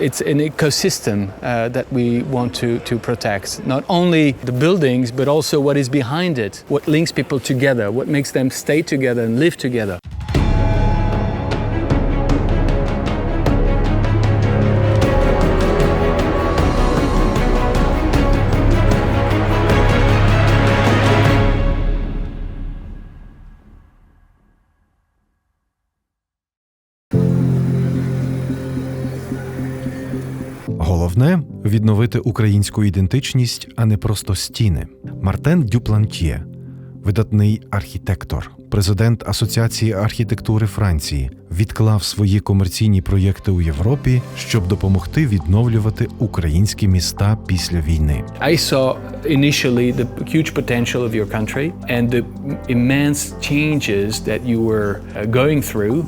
It's an ecosystem uh, that we want to, to protect. Not only the buildings, but also what is behind it, what links people together, what makes them stay together and live together. Головне відновити українську ідентичність, а не просто стіни. Мартен Дюплантьє, видатний архітектор, президент Асоціації архітектури Франції, відклав свої комерційні проєкти у Європі, щоб допомогти відновлювати українські міста після війни. I saw initially the huge potential of your country and the immense changes that you were uh, going through.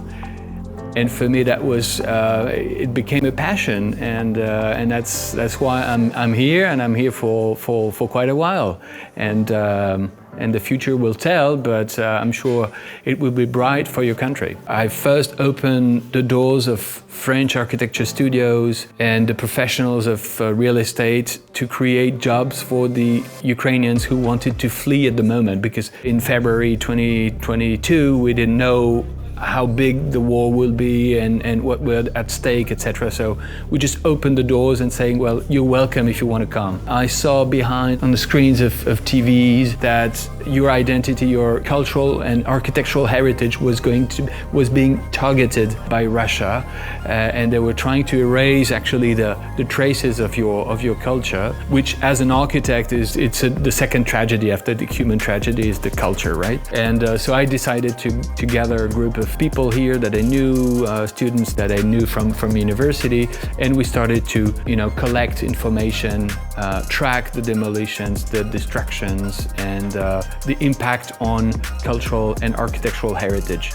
And for me, that was uh, it became a passion, and uh, and that's that's why I'm I'm here, and I'm here for for, for quite a while, and um, and the future will tell, but uh, I'm sure it will be bright for your country. I first opened the doors of French architecture studios and the professionals of uh, real estate to create jobs for the Ukrainians who wanted to flee at the moment, because in February 2022 we didn't know how big the war will be and, and what were at stake, etc. So we just opened the doors and saying, well, you're welcome if you want to come. I saw behind on the screens of, of TVs that your identity, your cultural and architectural heritage was going to was being targeted by Russia, uh, and they were trying to erase actually the, the traces of your of your culture, which as an architect is it's a, the second tragedy after the human tragedy is the culture, right? And uh, so I decided to to gather a group of people here that I knew, uh, students that I knew from from university, and we started to you know collect information, uh, track the demolitions, the destructions, and uh, the impact on cultural and architectural heritage.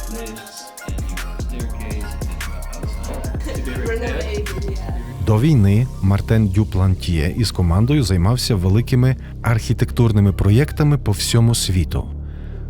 До війни Мартен Дюплантьє із командою займався великими архітектурними проєктами по всьому світу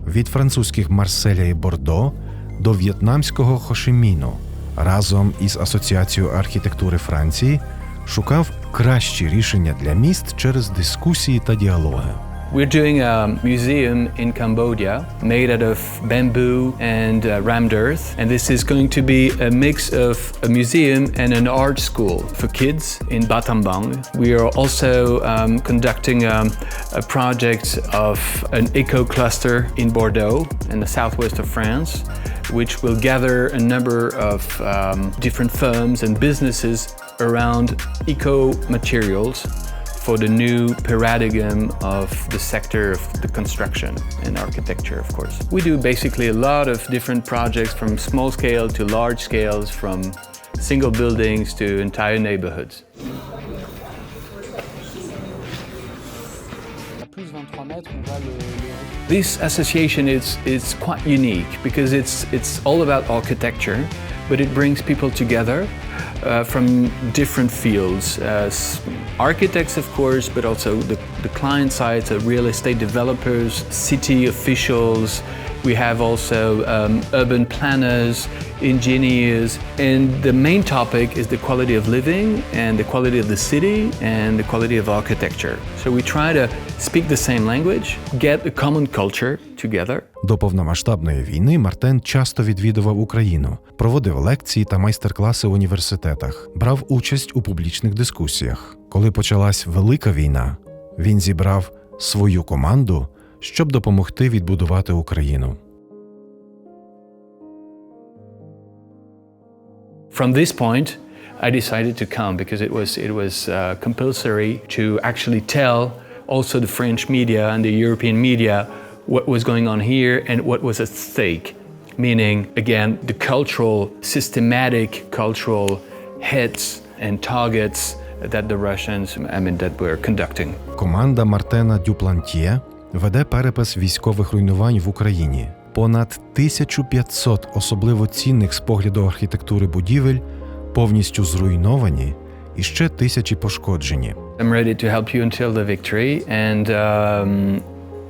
від французьких Марселя і Бордо до в'єтнамського Хошиміну. Разом із Асоціацією архітектури Франції шукав кращі рішення для міст через дискусії та діалоги. We're doing a museum in Cambodia made out of bamboo and uh, rammed earth. And this is going to be a mix of a museum and an art school for kids in Battambang. We are also um, conducting um, a project of an eco cluster in Bordeaux in the southwest of France, which will gather a number of um, different firms and businesses around eco materials for the new paradigm of the sector of the construction and architecture, of course. We do basically a lot of different projects from small scale to large scales, from single buildings to entire neighborhoods. This association is, is quite unique because it's, it's all about architecture, but it brings people together uh, from different fields. Uh, s- architects, of course, but also the, the client sides, uh, real estate developers, city officials. We have also um, urban planners, engineers, and the main topic is the quality of living and the quality of the city and the quality of architecture. So we try to speak the same language, get a common culture together, До повномасштабної війни Мартен часто відвідував Україну, проводив лекції та майстер-класи в університетах, брав участь у публічних дискусіях. Коли почалась велика війна, він зібрав свою команду, щоб допомогти відбудувати Україну. From this point, I decided to come because it was it was uh, compulsory to actually tell also the French media and the European media what was going on here and what was at stake. Meaning, again, the cultural, systematic cultural hits and targets that the Russians, I mean, that were conducting. Команда Мартена Дюплантьє веде перепис військових руйнувань в Україні. Понад 1500 особливо цінних з погляду архітектури будівель повністю зруйновані і ще тисячі пошкоджені. I'm ready to help you until the victory, and um,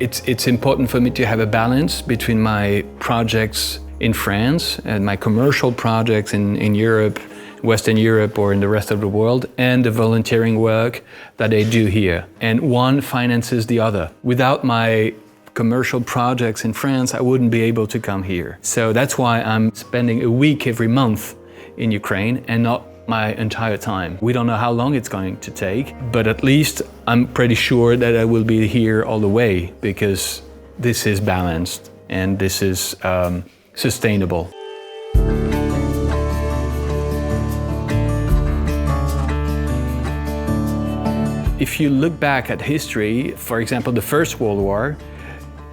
it's it's important for me to have a balance between my projects in France and my commercial projects in, in Europe Western Europe or in the rest of the world, and the volunteering work that I do here. And one finances the other. Without my commercial projects in France, I wouldn't be able to come here. So that's why I'm spending a week every month in Ukraine and not my entire time. We don't know how long it's going to take, but at least I'm pretty sure that I will be here all the way because this is balanced and this is um, sustainable. If you look back at history, for example, the First World War,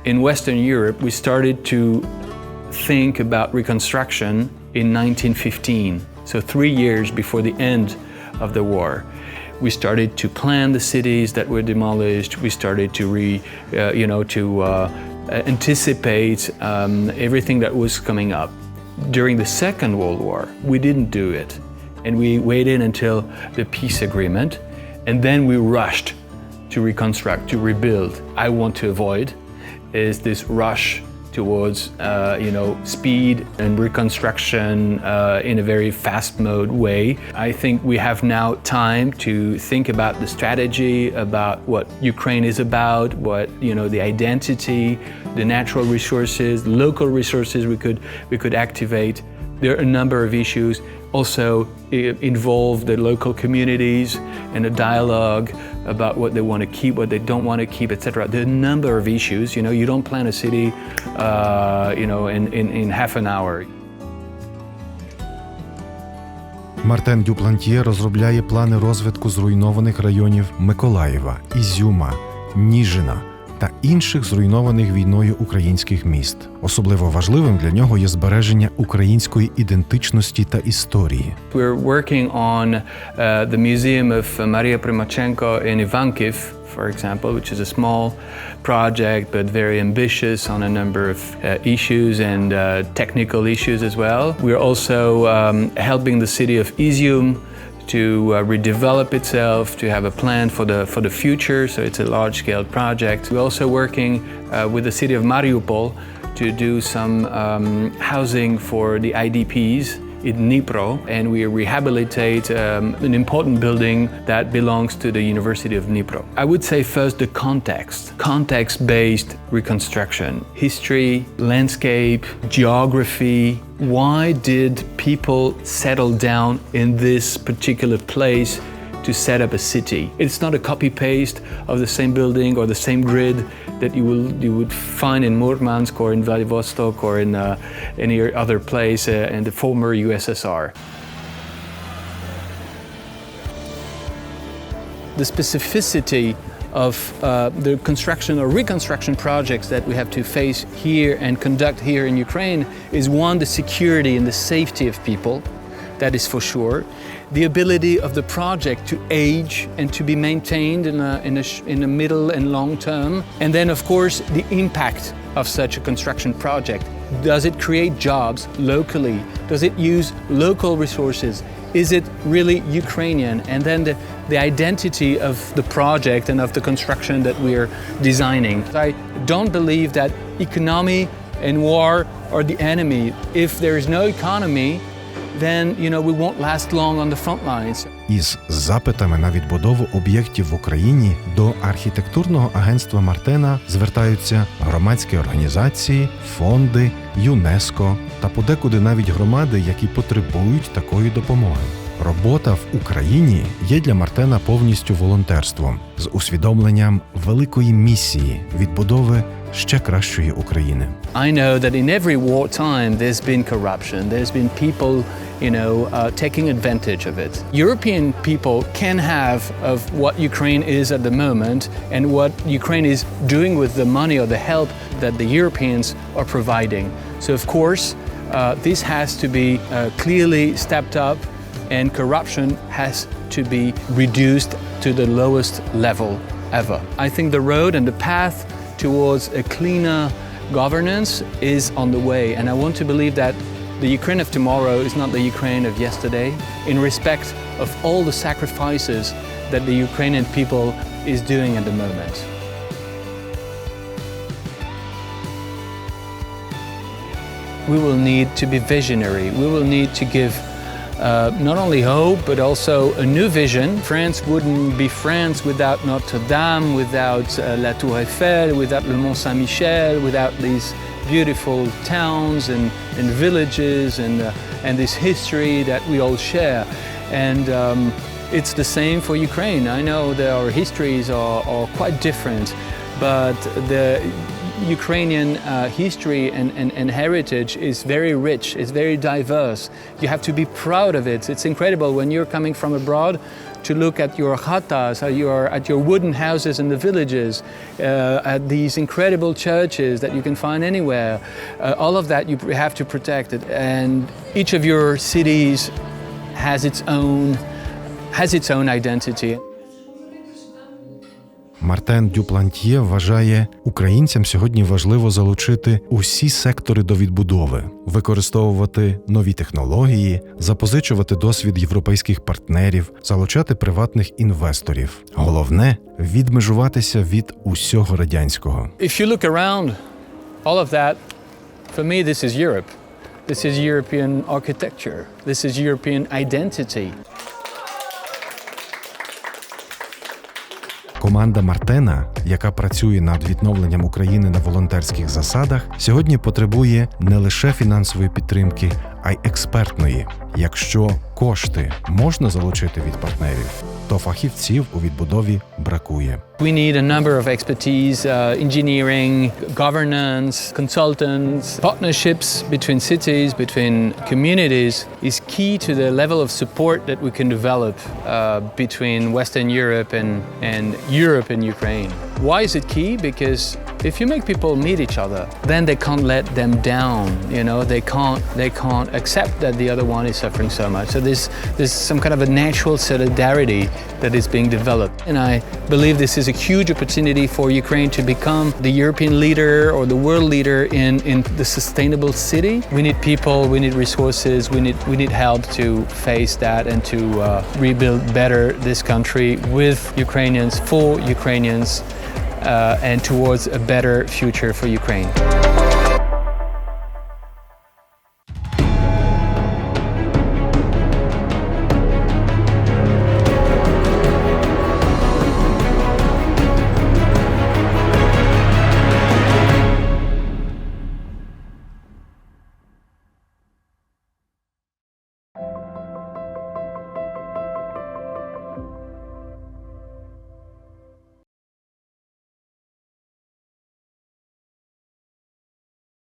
in Western Europe, we started to think about reconstruction in 1915, so three years before the end of the war. We started to plan the cities that were demolished. We started to re, uh, you know, to uh, anticipate um, everything that was coming up. During the Second World War, we didn't do it, and we waited until the peace agreement, and then we rushed to reconstruct, to rebuild. I want to avoid is this rush towards uh, you know speed and reconstruction uh, in a very fast mode way. I think we have now time to think about the strategy, about what Ukraine is about, what you know the identity, the natural resources, local resources we could we could activate. There are a number of issues also involve the local communities in a dialogue about what they want to keep, what they don't want to keep, etc. There are a number of issues. You know, you don't plan a city, uh, you know, in, in, in half an hour. Мартен Дюплантьє розробляє плани розвитку зруйнованих районів Миколаєва, Ізюма, Ніжина та інших зруйнованих війною українських міст. Особливо важливим для нього є збереження української ідентичності та історії. We're working on uh, the museum of Maria Primachenko in Ivankiv, for example, which is a small project but very ambitious on a number of uh, issues and uh, technical issues as well. We're also um, helping the city of Izium to uh, redevelop itself, to have a plan for the, for the future. So it's a large scale project. We're also working uh, with the city of Mariupol to do some um, housing for the IDPs in Dnipro, and we rehabilitate um, an important building that belongs to the University of Dnipro. I would say first the context, context based reconstruction, history, landscape, geography. Why did people settle down in this particular place? To set up a city. It's not a copy paste of the same building or the same grid that you will you would find in Murmansk or in Vladivostok or in uh, any other place uh, in the former USSR. The specificity of uh, the construction or reconstruction projects that we have to face here and conduct here in Ukraine is one, the security and the safety of people, that is for sure the ability of the project to age and to be maintained in a, in a, in a middle and long term. And then, of course, the impact of such a construction project. Does it create jobs locally? Does it use local resources? Is it really Ukrainian? And then the, the identity of the project and of the construction that we're designing. I don't believe that economy and war are the enemy. If there is no economy, then you know we won't last long on the front lines. Із запитами на відбудову об'єктів в Україні до архітектурного агентства Мартена звертаються громадські організації, фонди, ЮНЕСКО та подекуди навіть громади, які потребують такої допомоги. Робота в Україні є для Мартена повністю волонтерством з усвідомленням великої місії відбудови ще кращої України. I know that in every wartime there's been corruption. There's been people, you know, uh, taking advantage of it. European people can have of what Ukraine is at the moment and what Ukraine is doing with the money or the help that the Europeans are providing. So of course, uh, this has to be uh, clearly stepped up and corruption has to be reduced to the lowest level ever. I think the road and the path towards a cleaner governance is on the way, and I want to believe that the Ukraine of tomorrow is not the Ukraine of yesterday, in respect of all the sacrifices that the Ukrainian people is doing at the moment. We will need to be visionary. We will need to give uh, not only hope, but also a new vision. France wouldn't be France without Notre Dame, without uh, La Tour Eiffel, without Le Mont Saint Michel, without these beautiful towns and, and villages and, uh, and this history that we all share. And um, it's the same for Ukraine. I know that our histories are, are quite different, but the Ukrainian uh, history and, and, and, heritage is very rich, it's very diverse. You have to be proud of it. It's incredible when you're coming from abroad to look at your khatas, at your, at your wooden houses in the villages, uh, at these incredible churches that you can find anywhere. Uh, all of that you have to protect it. And each of your cities has its own, has its own identity. Мартен Дюплантьє вважає, українцям сьогодні важливо залучити усі сектори до відбудови, використовувати нові технології, запозичувати досвід європейських партнерів, залучати приватних інвесторів. Головне відмежуватися від усього радянського. If you look around, all of that, for me, this is Europe. This is European architecture. This is European identity. Команда Мартена, яка працює над відновленням України на волонтерських засадах, сьогодні потребує не лише фінансової підтримки, а й експертної. Якщо кошти можна залучити від партнерів, то фахівців у відбудові бракує. We need a number of expertise, uh, engineering, governance, consultants, partnerships between cities, between communities is key to the level of support that we can develop uh, between Western Europe and, and Europe and Ukraine. Why is it key? Because if you make people meet each other, then they can't let them down. You know, they can't they can't accept that the other one is suffering so much. So there's there's some kind of a natural solidarity that is being developed, and I believe this is a huge opportunity for Ukraine to become the European leader or the world leader in in the sustainable city. We need people, we need resources, we need we need help to face that and to uh, rebuild better this country with Ukrainians for Ukrainians Uh, and towards a better future for Ukraine.